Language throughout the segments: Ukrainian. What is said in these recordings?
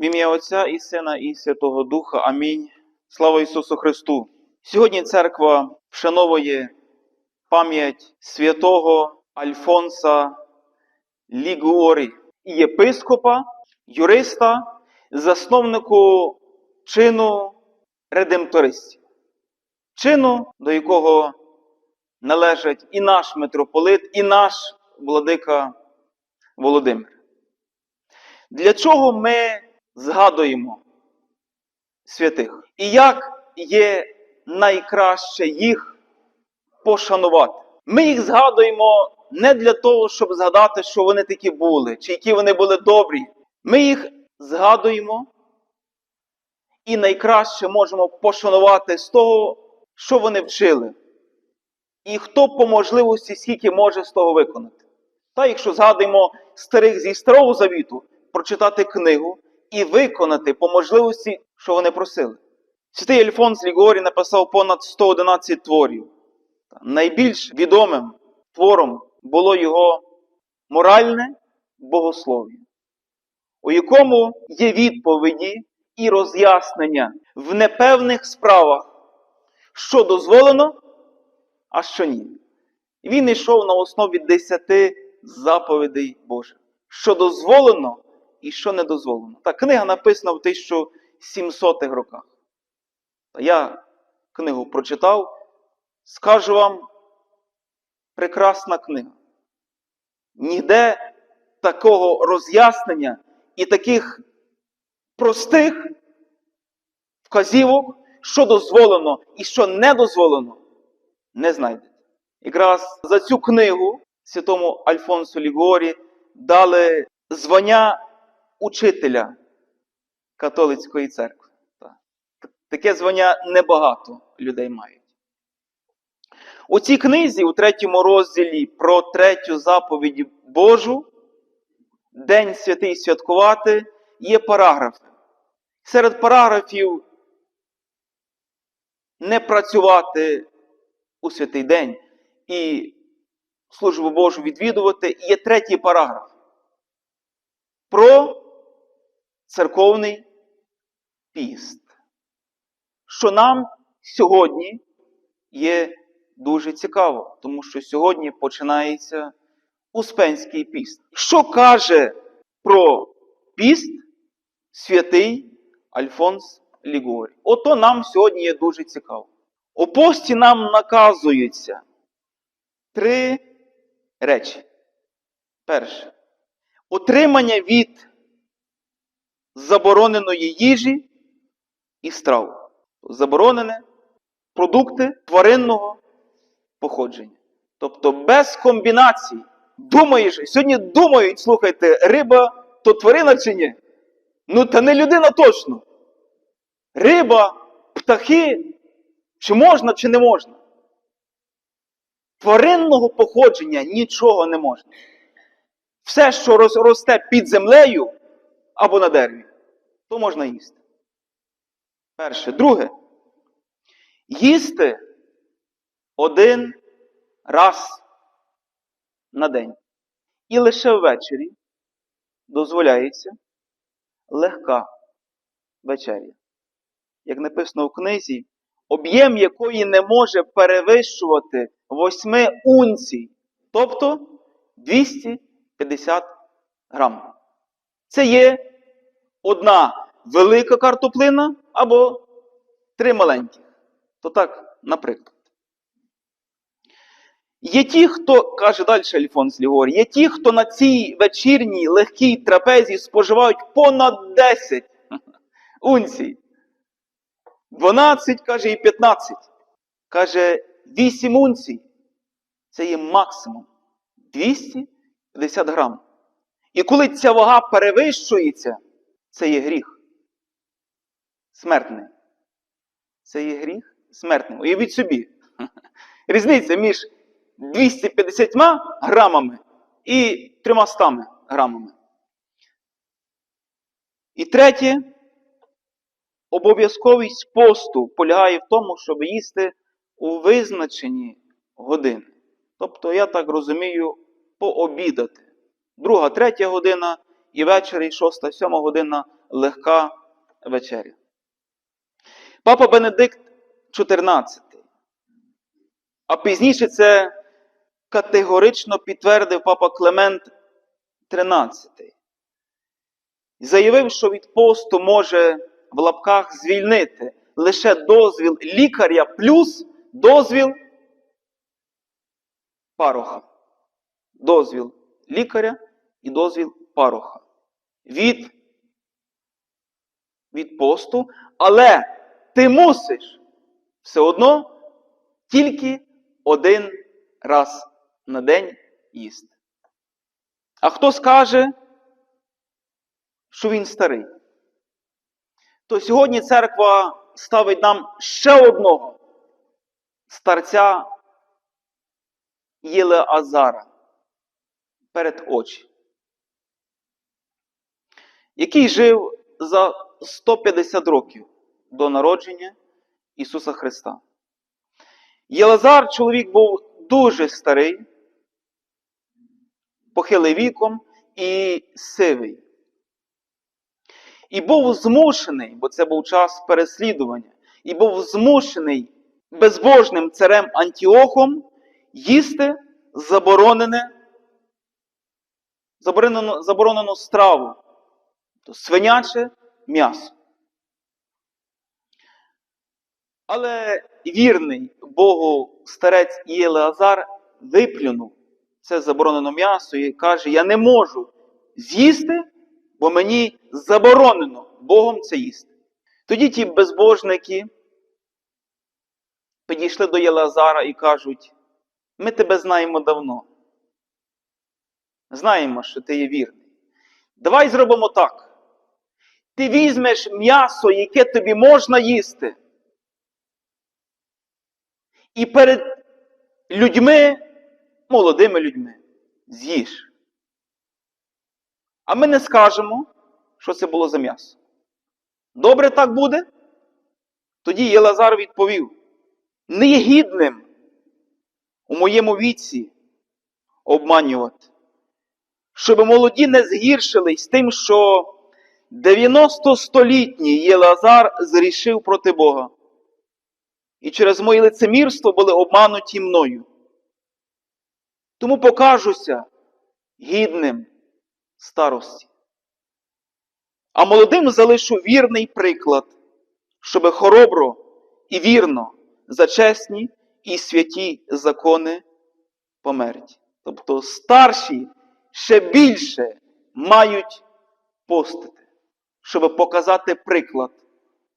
В ім'я Отця і Сина, і Святого Духа. Амінь. Слава Ісусу Христу! Сьогодні церква вшановує пам'ять святого Альфонса Лігуорі, єпископа, юриста, засновнику чину редемтористів, чину, до якого належать і наш митрополит, і наш владика Володимир. Для чого ми згадуємо святих? І як є найкраще їх пошанувати? Ми їх згадуємо не для того, щоб згадати, що вони такі були, чи які вони були добрі. Ми їх згадуємо і найкраще можемо пошанувати з того, що вони вчили. І хто по можливості скільки може з того виконати. Та якщо згадуємо старих зі старого завіту, прочитати книгу і виконати по можливості, що вони просили. Святий Альфонс Лігорі написав понад 111 творів. Найбільш відомим твором було його моральне богослов'я, у якому є відповіді і роз'яснення в непевних справах, що дозволено, а що ні. Він йшов на основі десяти заповідей Божих, що дозволено і що не дозволено. Та книга написана в 1700-х роках. Та я книгу прочитав, скажу вам, прекрасна книга. Ніде такого роз'яснення і таких простих вказівок, що дозволено і що не дозволено, не знайдете. Якраз за цю книгу святому Альфонсу Лігорі дали звання учителя католицької церкви. Таке звання небагато людей мають. У цій книзі, у третьому розділі про третю заповідь Божу, День святий святкувати, є параграфи. Серед параграфів не працювати у святий день і службу Божу відвідувати, є третій параграф про церковний піст, що нам сьогодні є дуже цікаво, тому що сьогодні починається Успенський піст. Що каже про піст святий Альфонс Лігорі? Ото нам сьогодні є дуже цікаво. У пості нам наказуються три речі. Перше. Утримання від забороненої їжі і страв. Заборонене продукти тваринного походження. Тобто без комбінацій. Думаєш, сьогодні думають, слухайте, риба то тварина чи ні? Ну, та не людина точно. Риба, птахи, чи можна, чи не можна. Тваринного походження нічого не можна. Все, що росте під землею або на дереві, то можна їсти. Перше. Друге. Їсти один раз на день. І лише ввечері дозволяється легка вечеря. Як написано в книзі, об'єм якої не може перевищувати 8 унцій, тобто 250 грам. Це є одна велика картоплина або три маленьких. То так, наприклад. Є ті, хто, каже далі Альфонс Лігор, є ті, хто на цій вечірній легкій трапезі споживають понад 10 унцій. 12, каже, і 15. Каже, 8 унцій. Це є максимум. 250 грам. І коли ця вага перевищується, це є гріх. Смертний. Це є гріх смертний. Уявіть собі. Різниця між 250 грамами і 300 грамами. І третє, обов'язковість посту полягає в тому, щоб їсти у визначені години. Тобто, я так розумію, пообідати. Друга, третя година і ввечері, і шоста, сьома година легка вечеря. Папа Бенедикт 14. А пізніше це категорично підтвердив папа Клемент 13. Заявив, що від посту може в лапках звільнити лише дозвіл лікаря плюс дозвіл пароха. Дозвіл лікаря і дозвіл пароха. Від, від посту, але ти мусиш все одно тільки один раз на день їсти. А хто скаже, що він старий? То сьогодні церква ставить нам ще одного старця Єлеазара перед очі, який жив за 150 років до народження Ісуса Христа. Єлазар чоловік був дуже старий, похилий віком і сивий. І був змушений, бо це був час переслідування, і був змушений безбожним царем Антіохом їсти заборонене, заборонену, заборонену страву, то свиняче м'ясо. Але вірний Богу старець Єлеазар виплюнув це заборонене м'ясо і каже: Я не можу з'їсти, бо мені заборонено Богом це їсти. Тоді ті безбожники підійшли до Єлеазара і кажуть: ми тебе знаємо давно. Знаємо, що ти є вірний. Давай зробимо так. Ти візьмеш м'ясо, яке тобі можна їсти. І перед людьми, молодими людьми, з'їж. А ми не скажемо, що це було за м'ясо. Добре так буде? Тоді Єлазар відповів: не є гідним у моєму віці обманювати, щоб молоді не згіршились тим, що 90-столітній Єлазар зрішив проти Бога. І через моє лицемірство були обмануті мною. Тому покажуся гідним старості. А молодим залишу вірний приклад, щоби хоробро і вірно за чесні і святі закони померть. Тобто старші ще більше мають постити, щоб показати приклад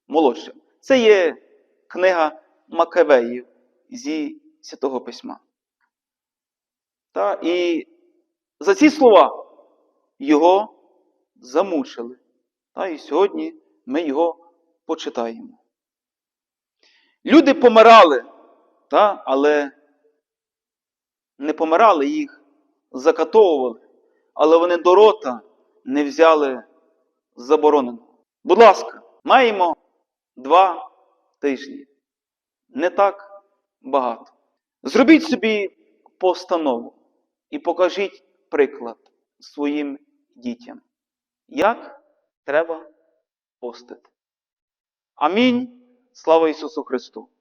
молодшим. Це є книга Макавеїв зі Святого Письма. Та, і за ці слова його замучили. Та, і сьогодні ми його почитаємо. Люди помирали, та, але не помирали їх, закатовували, але вони до рота не взяли забороненого. Будь ласка, маємо два тижні. Не так багато. Зробіть собі постанову і покажіть приклад своїм дітям, як треба постити. Амінь. Слава Ісусу Христу!